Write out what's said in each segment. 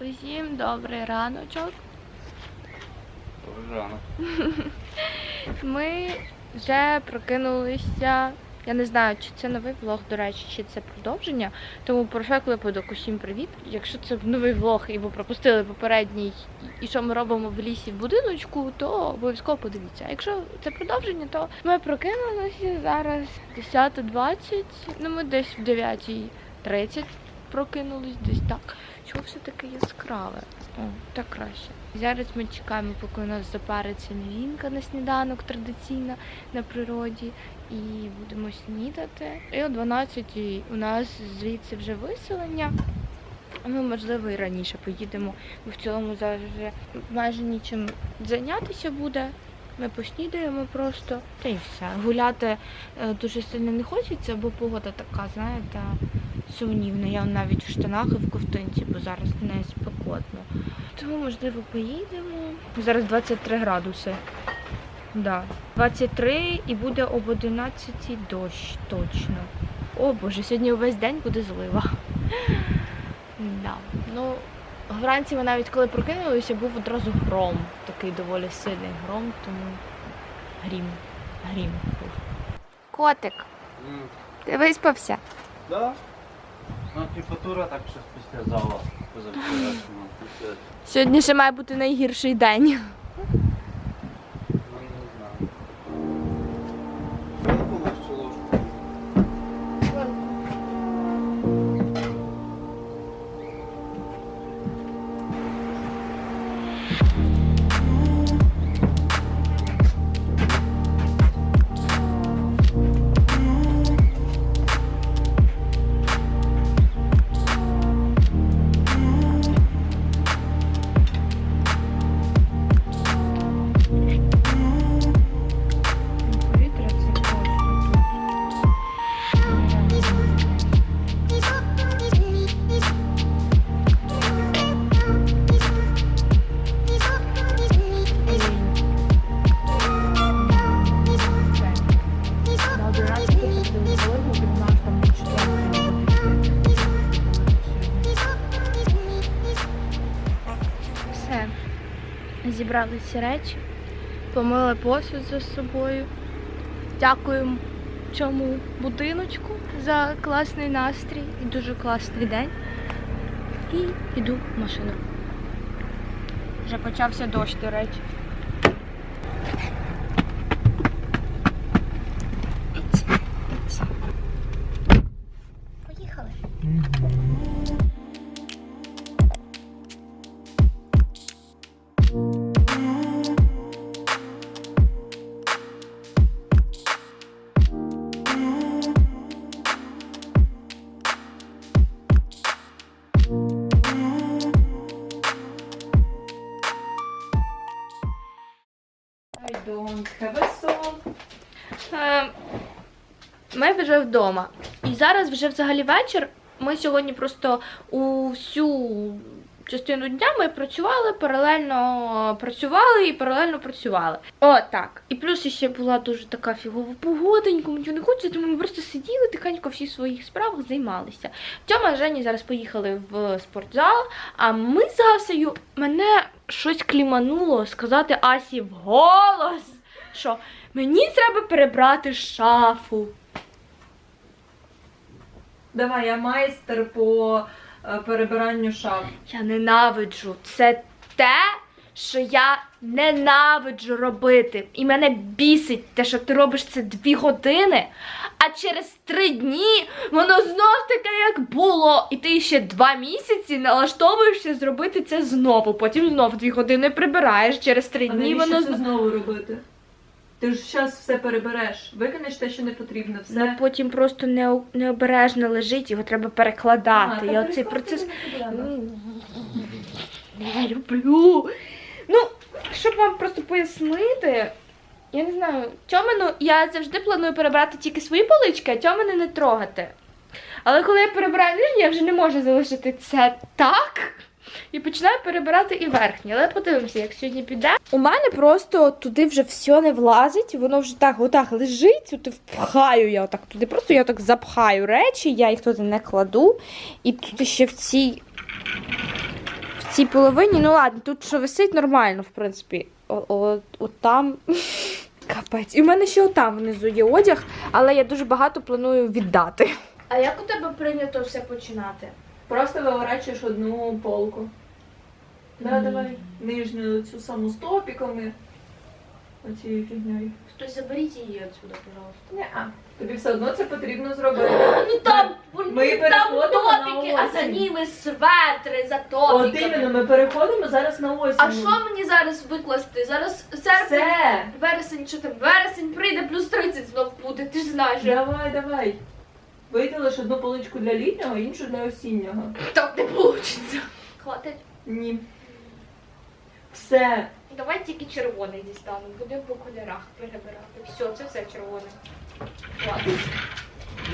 Усім добрий раночок. Дуже рано. Ми вже прокинулися. Я не знаю, чи це новий влог, до речі, чи це продовження. Тому про всяк випадок усім привіт. Якщо це новий влог і ви пропустили попередній, і що ми робимо в лісі в будиночку, то обов'язково подивіться. А якщо це продовження, то ми прокинулися зараз 10.20, ну ми десь в 9.30 прокинулись, десь так. Чого все таке яскраве? О, так краще. Зараз ми чекаємо, поки у нас запариться мівінка на сніданок традиційна на природі. І будемо снідати. І о 12 у нас звідси вже виселення. Ми, можливо, і раніше поїдемо, бо в цілому зараз вже майже нічим зайнятися буде. Ми поснідаємо просто. Та й все. Гуляти е, дуже сильно не хочеться, бо погода така, знаєте, сумнівна. Я навіть в штанах і в ковтинці, бо зараз не спекотно. Тому, можливо, поїдемо. Зараз 23 градуси. Да. 23 і буде об 11 дощ точно. О боже, сьогодні увесь день буде злива. Да. Ну, вранці ми навіть коли прокинулися, був одразу гром. Такий доволі сильний гром, тому грім. Грім був. Котик, ти виспався? Да? Ну, температура так щось після зала позавчорашнього. Сьогодні ще має бути найгірший день. Зібрали всі речі, помили посуд за собою. Дякуємо цьому будиночку за класний настрій і дуже класний день. І йду в машину. Вже почався дощ, до речі. Вже вдома. І зараз вже взагалі вечір. Ми сьогодні просто усю частину дня ми працювали, паралельно працювали і паралельно працювали. О, так. І плюс ще була дуже така фігова погода, нікому нічого не хочеться, тому ми просто сиділи тихенько всі в своїх справах займалися. Тьома Жені зараз поїхали в спортзал, а ми з Асею мене щось клімануло сказати Асі вголос, що мені треба перебрати шафу. Давай, я майстер по е, перебиранню шаф. Я ненавиджу. Це те, що я ненавиджу робити. І мене бісить те, що ти робиш це дві години, а через три дні воно знов таке, як було. І ти ще два місяці налаштовуєшся зробити це знову. Потім знов дві години прибираєш. Через три дні навіщо воно це знов. знову робити? Ти ж зараз все перебереш, викинеш те, що не потрібно, все. Ну потім просто не, необережно лежить, його треба перекладати. А, та оцей процес. не. Не люблю. Ну, щоб вам просто пояснити, я не знаю, Тьомину я завжди планую перебрати тільки свої полички, а Тьомини не трогати. Але коли я перебираю нижні, я вже не можу залишити це так. І починаю перебирати і верхні. Але подивимося, як сьогодні піде. У мене просто туди вже все не влазить, воно вже так отак лежить, от впхаю я отак туди. Просто я так запхаю речі, я їх туди не кладу. І тут ще в цій в цій половині, ну ладно, тут що висить нормально, в принципі. О, о, от там. Капець. І в мене ще отам внизу є одяг, але я дуже багато планую віддати. А як у тебе прийнято все починати? Просто виворачуєш одну полку. Да, Ні. давай. Нижню цю саму з топіками. Оцією фігньою. Хтось заберіть її відсюди, пожалуйста. Ні, тобі все одно це потрібно зробити. Ну там, Ми там топіки, а за ними светри за От іменно, ми переходимо зараз на осінь. А що мені зараз викласти? Зараз серпень, Все. вересень, що там? Вересень прийде, плюс 30 знов буде, ти ж знаєш. Давай, давай. Виділиш одну поличку для літнього, іншу для осіннього. Так не вийде. Хватить. Ні. Все. Давай тільки червоний дістану, будемо по кольорах перебирати. Все, це все червоне. Ладно.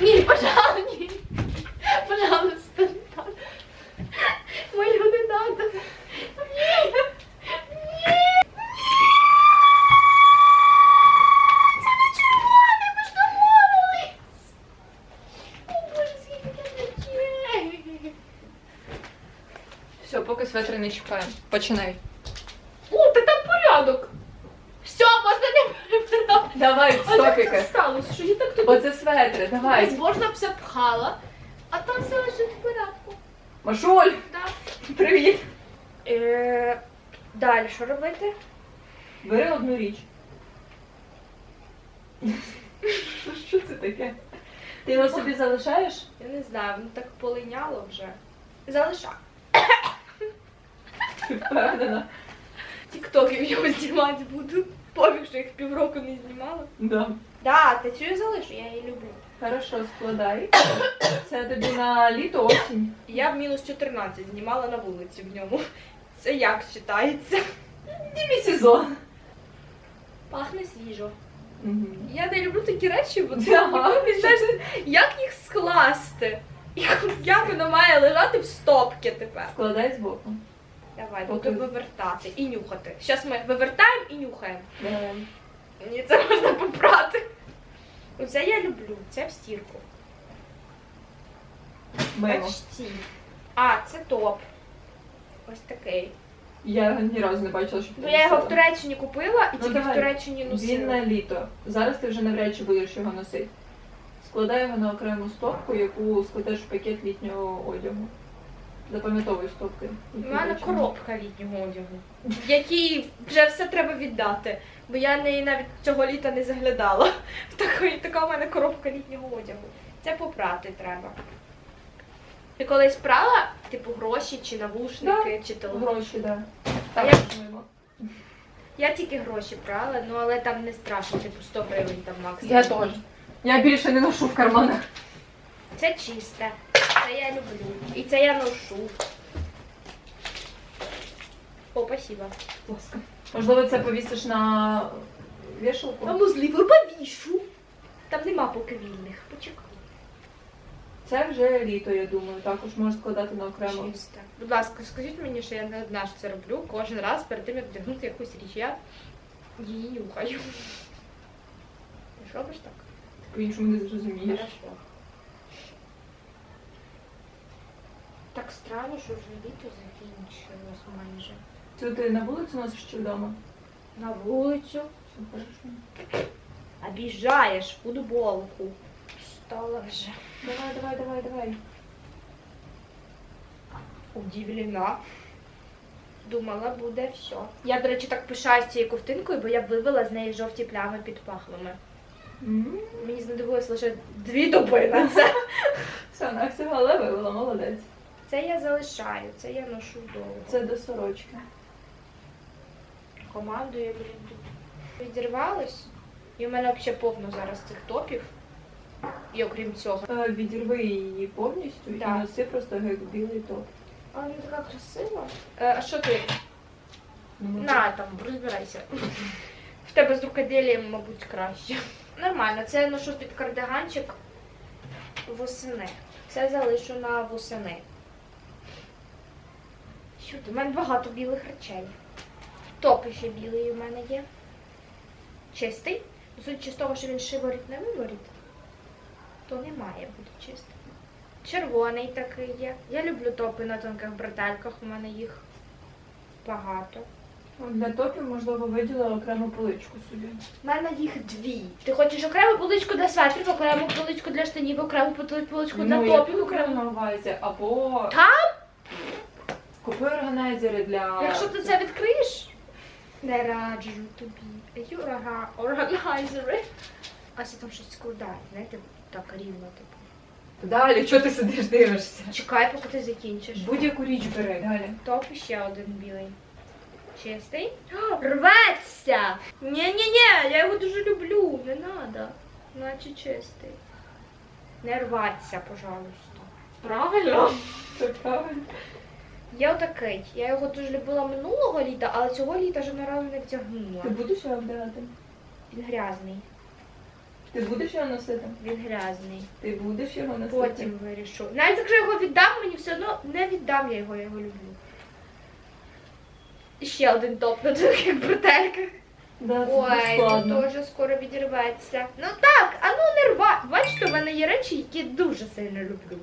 Ні, пожалуйста, ні. Пожалуйста, не надо. Мою не надо. Ні. Светри не чіпаємо. Починай. О, та там порядок. Все, можна не перебирати. Давай, А як це сталося? Що я так тобі Оце светри, давай. безбожно все пхала, а там все лежить в порядку. Машуль, Да. привіт. Е, далі, що робити? Бери одну річ. Що, що це таке? Ти його собі залишаєш? Я не знаю, воно так полиняло вже. Залишай. Впевнена? Тіктоків його знімати буду. Пофіг, що їх півроку не знімала. Да. Да, та цю я залишу, я її люблю. Хорошо, складай. Це тобі на літо осінь. Я в мінус 14 знімала на вулиці в ньому. Це як вважається? Дімі сезон. Пахне свіжо. Мгм. Я не люблю такі речі, бо ти знаєш, як їх скласти? І Як воно має лежати в стопки тепер? Складай збоку. Давай, буду вивертати і нюхати. Зараз ми вивертаємо і нюхаємо. Ні, це можна попрати. Оце я люблю, це в стірку. Почти. А, це топ. Ось такий. Я ні разу не бачила, що Ну я його в. Туреччині купила і Ну, тільки в давай. Туреччині Він носила. на літо. Зараз ти вже навряд чи будеш його носити. Складай його на окрему стопку, яку складеш в пакет літнього одягу. Запам'ятовуй стопки. У мене коробка літнього одягу, в якій вже все треба віддати. Бо я неї навіть цього літа не заглядала. Така, така в мене коробка літнього одягу. Це попрати треба. Ти колись прала, типу, гроші чи навушники, чи телефон? Гроші, так. Да. Так, я- Я тільки гроші брала, ну але там не страшно, типу 100 гривень там максимум. Я теж. Я більше не ношу в карманах. Це чисте. Це я люблю. І це я ношу. О, спасибо. Можливо, це повісиш на вішалку? А можливо, повішу. Там нема поки вільних. Почекай. Це вже літо, я думаю. Також можеш складати на окремо. Чисте. Будь ласка, скажіть мені, що я не одна ж це роблю кожен раз перед тим, як вдягнути якусь річ. Я її нюхаю. Ти ж робиш так? По-іншому не зрозумієш. Хорошо. Так странно, що вже літо закінчилось майже. Це ти на вулицю носиш чи вдома? На вулицю. Хорошо. Обіжаєш футболку. Встала вже. Давай, давай, давай, давай. Удивлена. Думала, буде все. Я, до речі, так пишаюсь цією ковтинкою, бо я вивела з неї жовті плями під пахвами. Мені знадобилось лише дві доби на це. Все, на всього але вивела, молодець. Це я залишаю, це я ношу довго. Це до сорочки. командою, блін. Відірвалась. І в мене взагалі повно зараз цих топів. І окрім цього. Е, Відірви її повністю і носи просто як білий топ. А вона така красива. Е, а що ти? Ну, На там, розбирайся. В тебе з рукоделієм, мабуть, краще. Нормально, це я ношу під кардиганчик восени. Це залишу на восени. Що ти? У мене багато білих речей. Топ ще білий у мене є. Чистий. Судячи з того, що він шиворіт не виворіт, то не має бути чистий. Червоний такий є. Я люблю топи на тонких бретельках, у мене їх багато. Для топів, можливо, виділила окрему поличку собі. У мене їх дві. Ти хочеш окрему поличку для светрів, окрему поличку для штанів, окрему поличку для ну, топів, яку окрему. на увазі, або Там? Купи органайзери для. Якщо ти це відкриєш, не раджу тобі. Юрага, органайзери. А це там щось складає, знаєте, так рівно, типу. Далі, чого ти сидиш дивишся? Чекай, поки ти закінчиш. Будь-яку річ бери, далі. Топ і ще один білий. Чистий. О, Рветься! Ні-ні-ні, я його дуже люблю, не надо. Наче чистий. Не рваться, пожалуйста. Правильно? Це правильно. Є отакий. Я його дуже любила минулого літа, але цього літа жодного разу не втягнула. Ти будеш його вдягати? Він грязний. Ти будеш його носити? Він грязний. Ти будеш його носити? Потім вирішу. Навіть якщо я його віддам, мені все одно не віддам я його, я його люблю. І ще один топ на таких бретельках. Да, це Ой, складно. дуже скоро відірветься. Ну так, а ну не рва. Бачите, в мене є речі, які дуже сильно люблю.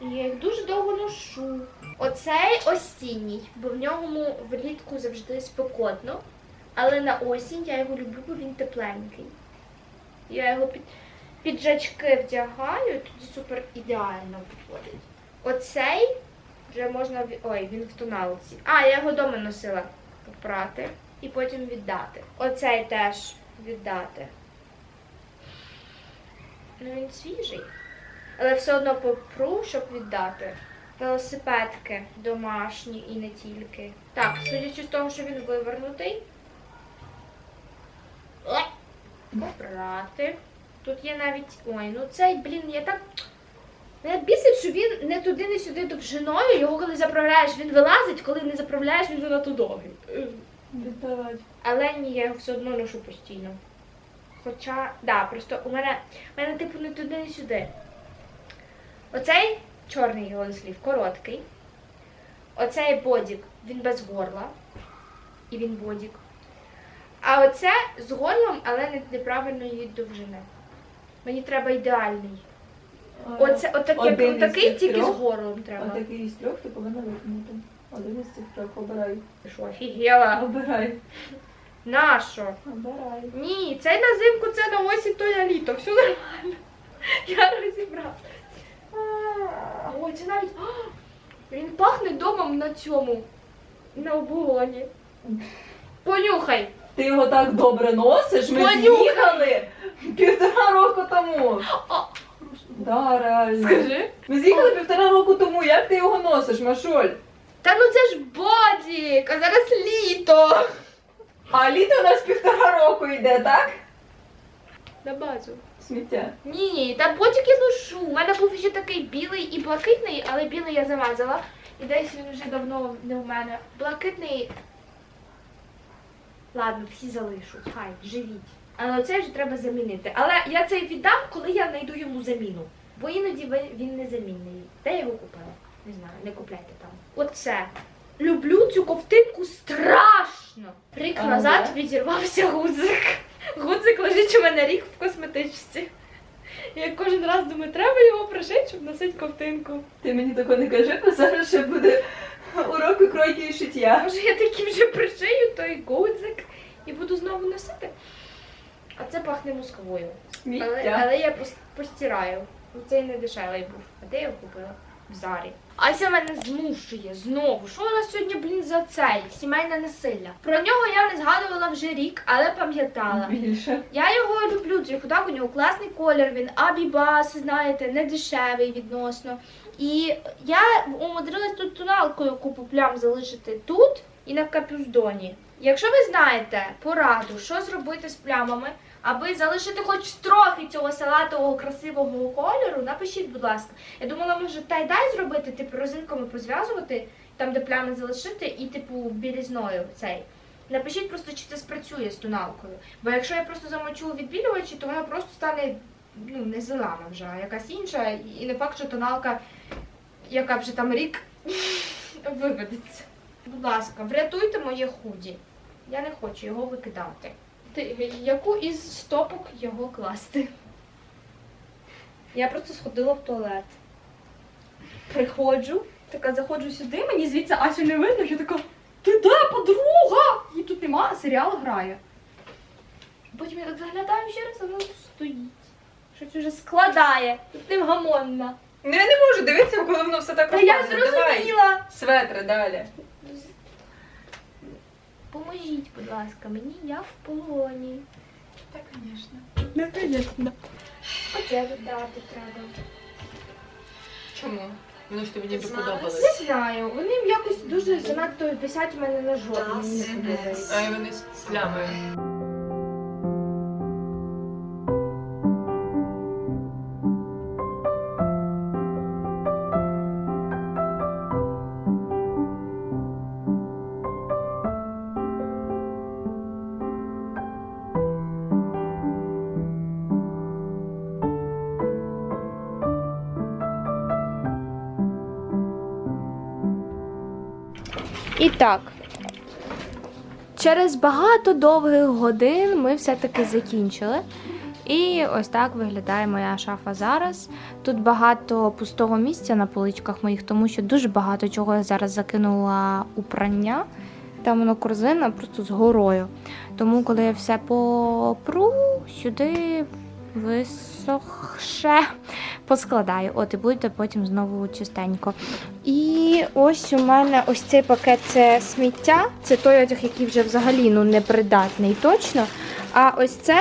Я їх дуже довго ношу. Оцей осінній, бо в ньому влітку завжди спекотно. Але на осінь я його люблю, бо він тепленький. Я його під піджачки вдягаю, тоді супер ідеально підходить. Оцей вже можна. Ой, він в тоналці. А, я його вдома носила попрати і потім віддати. Оцей теж віддати. Ну він свіжий. Але все одно попру, щоб віддати. Велосипедки домашні і не тільки. Так, судячи з того, що він вивернутий. Попрати. Тут є навіть. Ой, ну цей, блін, я так. Мене бісить, що він не туди, не сюди довжиною. Його коли заправляєш, він вилазить, коли не заправляєш, він занадто довгий. Але ні, я його все одно ношу постійно. Хоча, да, просто у мене, у мене типу не туди, не сюди. Оцей чорний лонслів короткий. Оцей бодік, він без горла. І він бодік. А оце з горлом, але не неправильної довжини. Мені треба ідеальний. Оце, отакий, Один із отакий цих тільки з трьох? горлом треба. Отакий із трьох ти повинна виконати. Один із цих трьох обирай. Ти що, офігела? Обирай. Нащо? Обирай. Ні, це на зимку, це на осінь, то на літо. Все нормально. Я розібрала. Ой, це навіть. А, Він пахне домом на цьому. На оболоні. Понюхай. Ти його так добре носиш, ми Понюхай. з'їхали півтора року тому. А. Да, реально. Скажи. Ми з'їхали півтора року тому. Як ти його носиш, Машоль? Та ну це ж бодік, а зараз літо. А літо у нас півтора року йде, так? На базу. Сміття. Ні, та бодік я ношу. У мене був ще такий білий і блакитний, але білий я замазала. І десь він вже давно не в мене. Блакитний. Ладно, всі залишу. Хай, живіть. Але оце вже треба замінити. Але я цей віддам, коли я знайду йому заміну. Бо іноді він незамінний. Де я його купила? Не знаю, не купляйте там. Оце. Люблю цю ковтинку страшно. Рік А, назад да? відірвався гудзик. Гудзик лежить у мене рік в косметичці. Я кожен раз думаю, треба його пришити, щоб носити ковтинку. Ти мені такого не кажи, бо зараз ще буде урок кройки і шиття. Може я таки вже пришию той гудзик і буду знову носити. А це пахне мозковою. Але, але я пос- постираю. Цей не дешевий був. А де я його купила? В зарі. Ася мене змушує знову. Що у нас сьогодні, блін, за цей? Сімейне насилля. Про нього я не згадувала вже рік, але пам'ятала. Більше. Я його люблю, цей худак, у нього класний колір, він абібас, знаєте, не дешевий відносно. І я умудрилась тут тоналкою купу плям залишити тут і на капюздоні. Якщо ви знаєте пораду, що зробити з плямами, аби залишити хоч трохи цього салатового красивого кольору, напишіть, будь ласка. Я думала, може тай-дай зробити, типу розинками позв'язувати, там де плями залишити, і типу білізною цей. Напишіть просто, чи це спрацює з тоналкою. Бо якщо я просто замочу відбілювачі, то вона просто стане ну, не зелена вже, а якась інша. І не факт, що тоналка, яка вже там рік виведеться. Будь ласка, врятуйте моє худі. Я не хочу його викидати. Яку із стопок його класти? Я просто сходила в туалет. Приходжу, така заходжу сюди, мені звідси Асю не видно, я така, ти де? подруга? І тут нема, серіал грає. Потім я так заглядаю ще раз, а воно тут стоїть. Щось вже складає. Тут невгамонна. Ну я не можу дивитися, коли воно все так Та я розказує. Давай. зрозуміла. Светри далі. Поможіть, будь ласка, мені я в полоні. Так, звісно. Ну, звісно. Оце додати треба. Чому? Вони ж тобі не подобались. Не знаю, вони якось дуже занадто висять у мене на подобається. А й вони з плямою. І так. Через багато довгих годин ми все-таки закінчили. І ось так виглядає моя шафа зараз. Тут багато пустого місця на поличках моїх, тому що дуже багато чого я зараз закинула у прання. Там воно корзина просто з горою. Тому, коли я все попру, сюди висохше поскладаю. От і буде потім знову чистенько. І ось у мене ось цей пакет це сміття. Це той одяг, який вже взагалі ну, непридатний точно. А ось це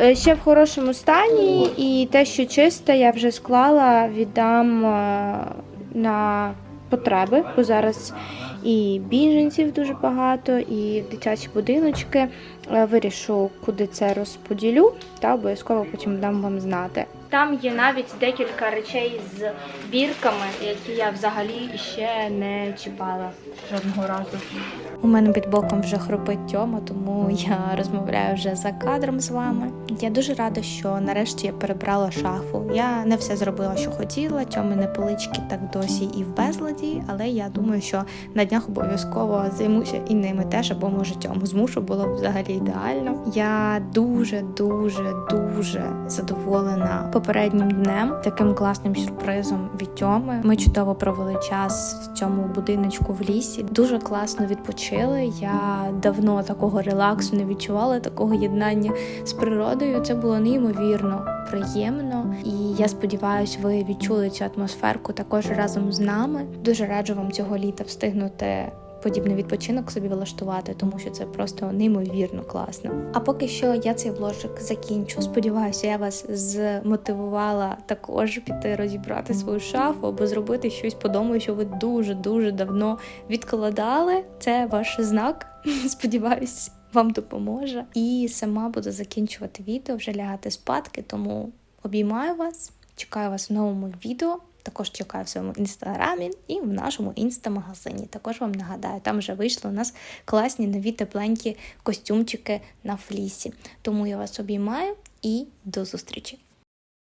е, ще в хорошому стані, і те, що чисте, я вже склала, віддам е, на потреби, бо зараз і біженців дуже багато, і дитячі будиночки. Е, Вирішу, куди це розподілю, та обов'язково потім дам вам знати. Там є навіть декілька речей з бірками, які я взагалі ще не чіпала жодного разу. У мене під боком вже хропить Тьома, тому я розмовляю вже за кадром з вами. Я дуже рада, що нарешті я перебрала шафу. Я не все зробила, що хотіла. Тьомини полички так досі і в безладі, але я думаю, що на днях обов'язково займуся і ними теж, або може Тьому змушу, було б взагалі ідеально. Я дуже, дуже, дуже задоволена попереднім днем, таким класним сюрпризом від Тьоми. Ми чудово провели час в цьому будиночку в лісі. Дуже класно відпочили. Я давно такого релаксу не відчувала, такого єднання з природою. Це було неймовірно приємно, і я сподіваюся, ви відчули цю атмосферку також разом з нами. Дуже раджу вам цього літа встигнути. Подібний відпочинок собі влаштувати, тому що це просто неймовірно класно. А поки що я цей вложик закінчу. Сподіваюся, я вас змотивувала також піти розібрати свою шафу або зробити щось по дому, що ви дуже дуже давно відкладали. Це ваш знак. Сподіваюсь, вам допоможе. І сама буду закінчувати відео, вже лягати спадки, тому обіймаю вас, чекаю вас в новому відео. Також чекаю в своєму інстаграмі і в нашому інстамагазині. Також вам нагадаю, там вже вийшли у нас класні нові тепленькі костюмчики на флісі. Тому я вас обіймаю і до зустрічі!